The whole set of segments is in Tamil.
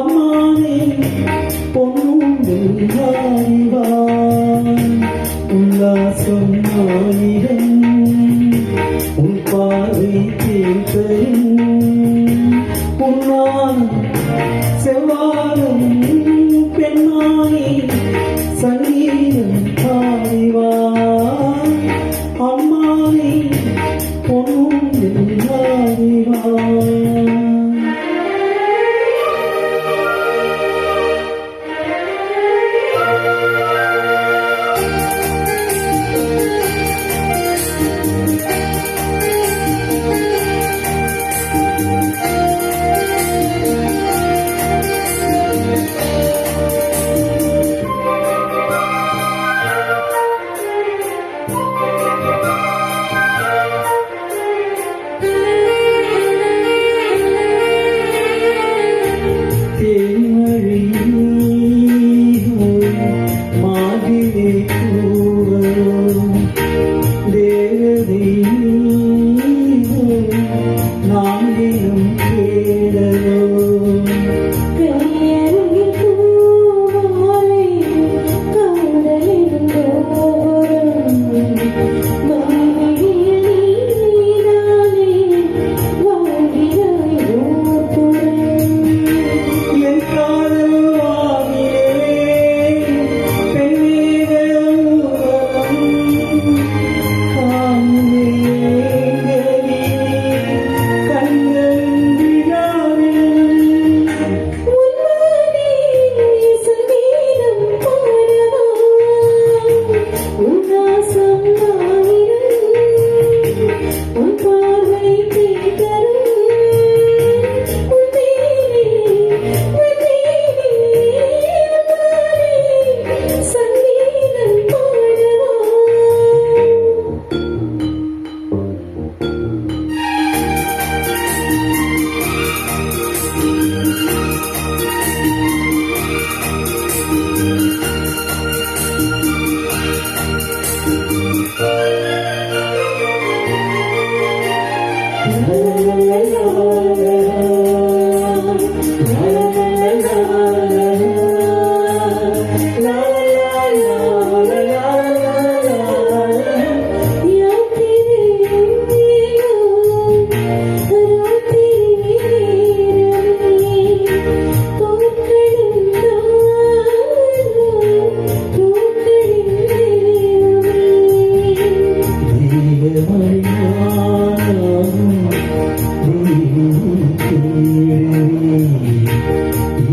அம்மானே பொன்னும் உல்லாசம் மாநிலம் உன் பார்வை கேட்பரின் உன்னா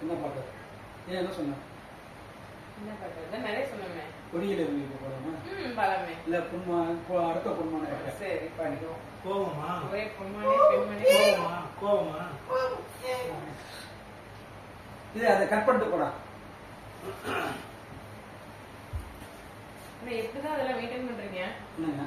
என்ன பாட்டு ஏன் என்ன சொன்ன என்ன பண்றது நிறைய போடாம ம் பலமே இல்ல பொன்மா கொ- அடுத்த சரி பண்ணிடுவோம் கோவமா? ஒரே பொன்மணி பெண்மணி கோவமா? கோவமா? இது அதை கட் பண்ணிட்டு போடா. எப்படிதான் அதெல்லாம் மெயின்டைன் பண்றீங்க? என்னங்க?